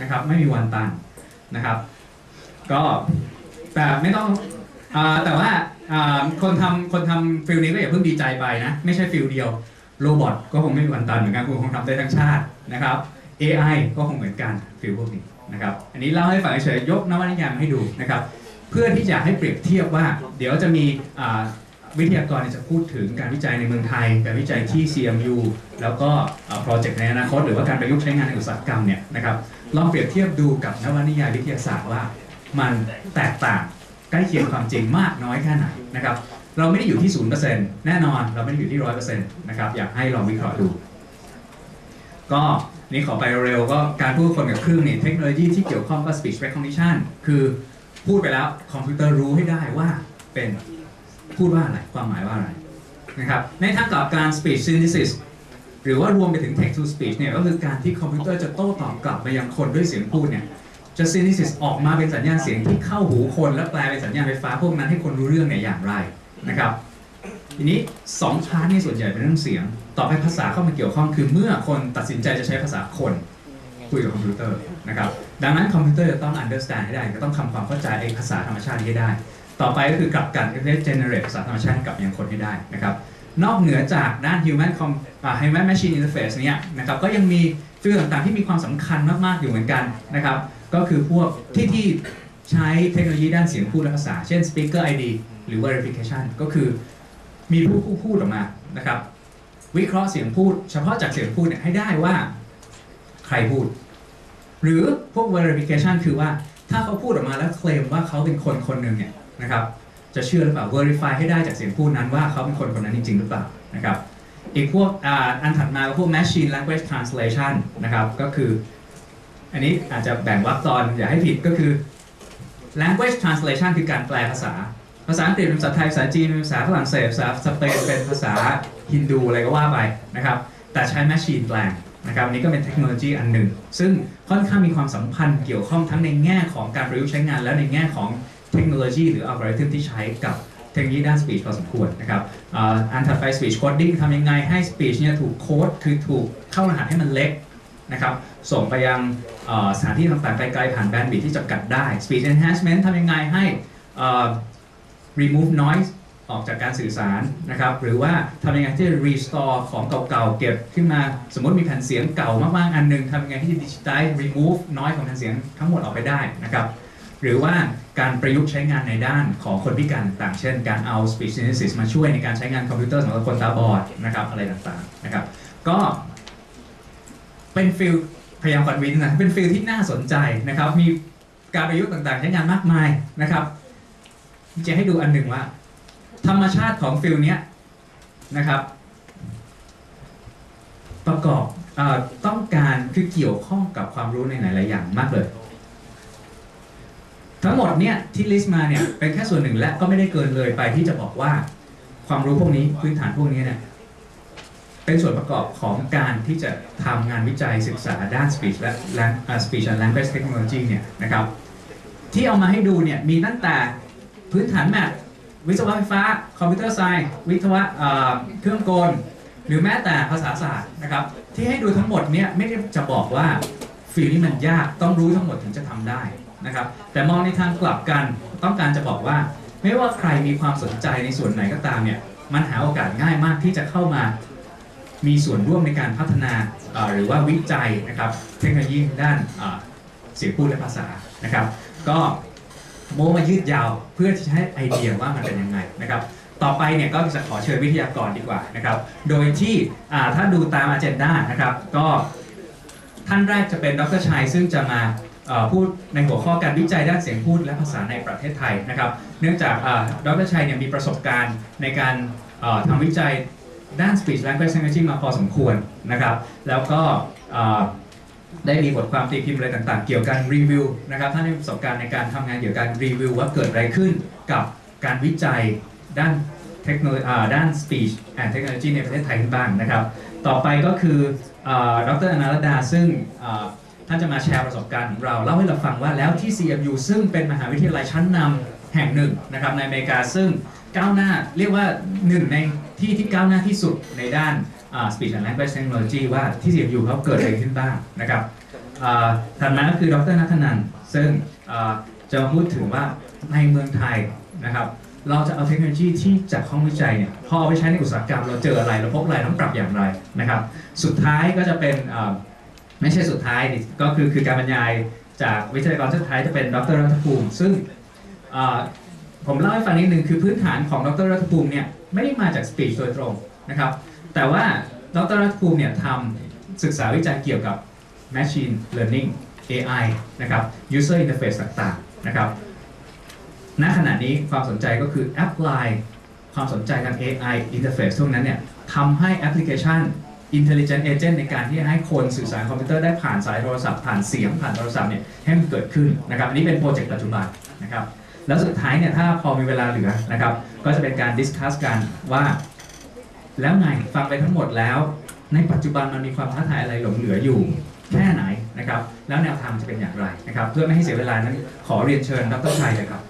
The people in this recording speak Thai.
นะครับไม่มีวันตันนะครับ ก็แต่ไม่ต้องอแต่ว่าคนทำคนทำฟิลนี้ก็อย่าเพิ่งดีใจไปนะ ไม่ใช่ฟิลเดียวโรบอทก็คงไม่มีวันตันเหมือนกันคงทำได้ทั้งชาตินะครับ AI ก็คงเหมือนกันฟิลพวกนี้นะครับ อันนี้เล่าให้ฟังเฉยยกนวนิยามให้ดูนะครับ เพื่อที่จะให้เปรียบเทียบว่า เดี๋ยวจะมี วิทยากรเนี่ยจะพูดถึงการวิจัยในเมืองไทย การวิจัยที่ CMU แล้วก็โปรเจกต์ในอนาคต หรือว่าการประยุกต์ใช้งานในอุตสาหกรรมเนี่ยนะครับลองเปรียบเทียบดูกับนวนิยายวิทยาศาสตร์ว่า มันแตกต่างใกล้เคียงความจริงมากน้อยแค่ไหนนะครับเราไม่ได้อยู่ที่0%แน่นอนเราไม่ได้อยู่ที่100%นนะครับอยากให้ลองวิเคราะห์ดู ก็นี่ขอไปเร็วก็การพูดคนกับเครื่องเนี่ยเทคโนโลยีที่เกี่ยวข้องกับ speech recognition คือพูดไปแล้วคอมพิวเตอร์รู้ให้ได้ว่าเป็น พูดว่าอะไร ความหมายว่าอะไรนะครับ ในทางกลับการ speech synthesis หรือว่ารวมไปถึง text to speech เนี่ยก็คือการที่คอมพิวเตอร์จะโต้ตอบกลับไปยังคนด้วยเสียงพูดเนี่ยจะ synthesis ออกมาเป็นสัญญาณเสียงที่เข้าหูคน และแปลเป็นสัญญาณไฟฟ้าพวกนั้นให้คนรู้เรื่องเนี่ยอย่างไรนะครับทีนี้สองพาร์ทนี่ส่วนใหญ่เป็นเรื่องเสียง ต่อไปภาษาเข้ามาเกี่ยวข้องคือเมื่อคนตัดสินใจจะใช้ภาษาคนคุยกับคอมพิวเตอร์นะครับดังนั้นคอมพิวเตอร์จะต้อง understand ให้ได้ก็ต้องทำความเข้าใจไอ้ภาษาธรรมชาตินี้ให้ได้ ต่อไปก็คือกลับกันก็ได้ generate ภาษาธรรมชาติกลับยังคนให้ได้นะครับ นอกเหนือจากด้าน human com อ่า human machine interface เนี่ยนะครับก็ยังมีฟิลต่างๆที่มีความสำคัญมากๆอยู่เหมือนกันนะครับ ก็คือพวกที่ที่ใช้เทคโนโลยีด้านเสียงพูดและภาษา เช่น speaker ID หรือ verification ก็คือมีผู้ผู้พูดออกมานะครับ วิเคราะห์เสียงพูด เฉพาะจากเสียงพูดเนี่ยให้ได้ว่าใครพูด หรือพวก verification คือว่าถ้าเขาพูดออกมาแล้วเคลมว่าเขาเป็นคนคนหนึ่งเนี่ย นะครับจะเชื่อหรือเปล่า verify ให้ได้จากเสียงพูดนั้นว่าเขาเป็นคนคนนั้นจริง ๆ หรือเปล่านะครับอีกพวกอันถัดมาก็พวก machine language translation นะครับก็คือ อันนี้อาจจะแบ่งวรรคตอนอย่าให้ผิดก็คือ language translation คือการแปลภาษา ภาษาอังกฤษเป็นภาษาไทย ภาษาจีนเป็นภาษาฝรั่งเศสภาษาสเปนเป็นภาษาฮินดูอะไรก็ว่าไปนะครับแต่ใช้แมชชีนแปลงนะครับอันนี้ก็เป็นเทคโนโลยีอันหนึ่ง ซึ่งค่อนข้างมีความสัมพันธ์เกี่ยวข้องทั้งในแง่ของการประยุกต์ใช้งาน และในแง่ของ ทคโนโลยีหรืออัลกอริทึมที่ใช้กับเทคโนโลยีด้าน speech พอสมควรนะครับอันถัดไป speech coding ทำยังไงให้ speech เนี่ยถูกโค้ดคือถูกเข้ารหัสให้มันเล็กนะครับส่งไปยังสถานที่ต่างๆไกลๆผ่านแบนด์วิดที่จำกัดได้ speech enhancement ทำยังไงให้ remove noise ออกจากการสื่อสารนะครับหรือว่าทำยังไงที่จะ restore ของเก่าๆ เก็บขึ้นมาสมมติมีแผ่นเสียงเก่ามากๆ อันหนึงทำยังไงที่จะ digitize remove noise ของแผ่นเสียงทั้งหมดออกไปได้นะครับ หรือว่าการประยุกต์ใช้งานในด้านของคนพิการต่างเช่น การเอา speech synthesis มาช่วยในการใช้งานคอมพิวเตอร์สำหรับคนตาบอดนะครับอะไรต่างๆนะครับ ก็เป็นฟิลพยายามคอนวินนะเป็นฟิลที่น่าสนใจนะครับ มีการประยุกต์ต่างๆ ใช้งานมากมายนะครับจะให้ดูอันหนึ่งว่า ธรรมชาติของฟิลเนี้ยนะครับ ประกอบอต้องการคือเกี่ยวข้องกับความรู้ในหลายๆอย่างมากเลย ทั้งหมดเนี่ยที่ลิสต์มาเนี่ยเป็นแค่ส่วนหนึ่งและก็ไม่ได้เกินเลยไปที่จะบอกว่า ความรู้พวกนี้พื้นฐานพวกนี้เนี่ยเป็นส่วนประกอบของการที่จะทำงานวิจัยศึกษาด้าน speech และ speech and language technology เนี่ยนะครับ ที่เอามาให้ดูเนี่ยมีตั้งแต่พื้นฐานแมทวิศวะไฟฟ้า คอมพิวเตอร์ไซน์วิศวะเอ่อเครื่องกล หรือแม้แต่ภาษาศาสตร์นะครับ ที่ให้ดูทั้งหมดเนี่ยไม่ได้จะบอกว่าฟิลนี้มันยากต้องรู้ทั้งหมดถึงจะทำได้ นะครับ แต่มองในทางกลับกันต้องการจะบอกว่า ไม่ว่าใครมีความสนใจในส่วนไหนก็ตามเนี่ยมันหาโอกาสง่ายมากที่จะเข้ามามีส่วนร่วมในการพัฒนาหรือว่าวิจัยนะครับเทคโนโลยีด้านเสียงพูดและภาษานะครับ ก็โมมายืดยาวเพื่อที่จะให้ไอเดียว่ามันเป็นยังไงนะครับ ต่อไปเนี่ยก็จะขอเชิญวิทยากรดีกว่านะครับ โดยที่ถ้าดูตามอ g e n d a นะครับ ก็ท่านแรกจะเป็นดรชัยซึ่งจะมา พูดในหัวข้อการวิจัยด้านเสียงพูดและภาษาในประเทศไทยนะครับ เนื่องจากอ่าดรชัยเนี่ยมีประสบการณ์ในการทำวิจัยด้าน speech language technology มาพอสมควรนะครับ แล้วก็ได้มีบทความตีพิมพ์อะไรต่างๆ เกี่ยวกับรีวิวนะครับท่านมีประสบการณ์ในการทำงานเกี่ยวกับรีวิวว่าเกิดอะไรขึ้นกับการวิจัยด้านเทคโนโลยีด้าน speech and technology ในประเทศไทยบ้างนะครับ ต่อไปก็คือเอ่อดรอนาลดาซึ่ง ท่านจะมาแชร์ประสบการณ์ของเราเล่าให้เราฟังว่าแล้วที่ CMU ซึ่งเป็นมหาวิทยาลัยชั้นนำแห่งหนึ่งนะครับในอเมริกาซึ่งก้าวหน้าเรียกว่าหนึ่งในที่ที่ก้าวหน้าที่สุดในด้านอ่า speech and language technology ว่าที่ CMU เขาเกิดอะไรขึ้นบ้างนะครับอ่าถัดมาก็คือดรนัทนันท์ซึ่งอ่าจะมาพูดถึงว่าในเมืองไทยนะครับเราจะเอาเทคโนโลยีที่จากห้องวิจัยเนี่ยพอเอาไปใช้ในอุตสาหกรรมเราเจออะไรเราพบอะไรต้องปรับอย่างไรนะครับ สุดท้ายก็จะเป็นอ่า ไม่ใช่สุดท้ายดิก็คือคือการบรรยายจากวิทยากรสุดท้ายจะเป็นดรรัฐภูมิ ซึ่งผมเล่าให้ฟังนิดนึงคือพื้นฐานของดรรัฐภูมิเนี่ยไม่ได้มาจากสปีชโดยตรงนะครับ แต่ว่าดรรัฐภูมิเนี่ยทำศึกษาวิจัยเกี่ยวกับ Machine Learning AI นะครับ User Interface ต่างๆนะครับณขณะนี้ความสนใจก็คือ apply ความสนใจทาง AI interface พวกนั้นเนี่ยทำให้แอปพลิเคชัน intelligent agent ในการที่ให้คนสื่อสารคอมพิวเตอร์ได้ผ่านสายโทรศัพท์ผ่านเสียงผ่านโทรศัพท์เนี่ยให้มันเกิดขึ้นนะครับ อันนี้เป็นโปรเจกต์ปัจจุบันนะครับ แล้วสุดท้ายเนี่ยถ้าพอมีเวลาเหลือนะครับ ก็จะเป็นการ discuss กันว่า แล้วไงฟังไปทั้งหมดแล้ว ในปัจจุบันมันมีความท้าทายอะไรหลงเหลืออยู่แค่ไหนนะครับ แล้วแนวทางจะเป็นอย่างไรนะครับ เพื่อไม่ให้เสียเวลานั้นขอเรียนเชิญดรชัยเลยครับ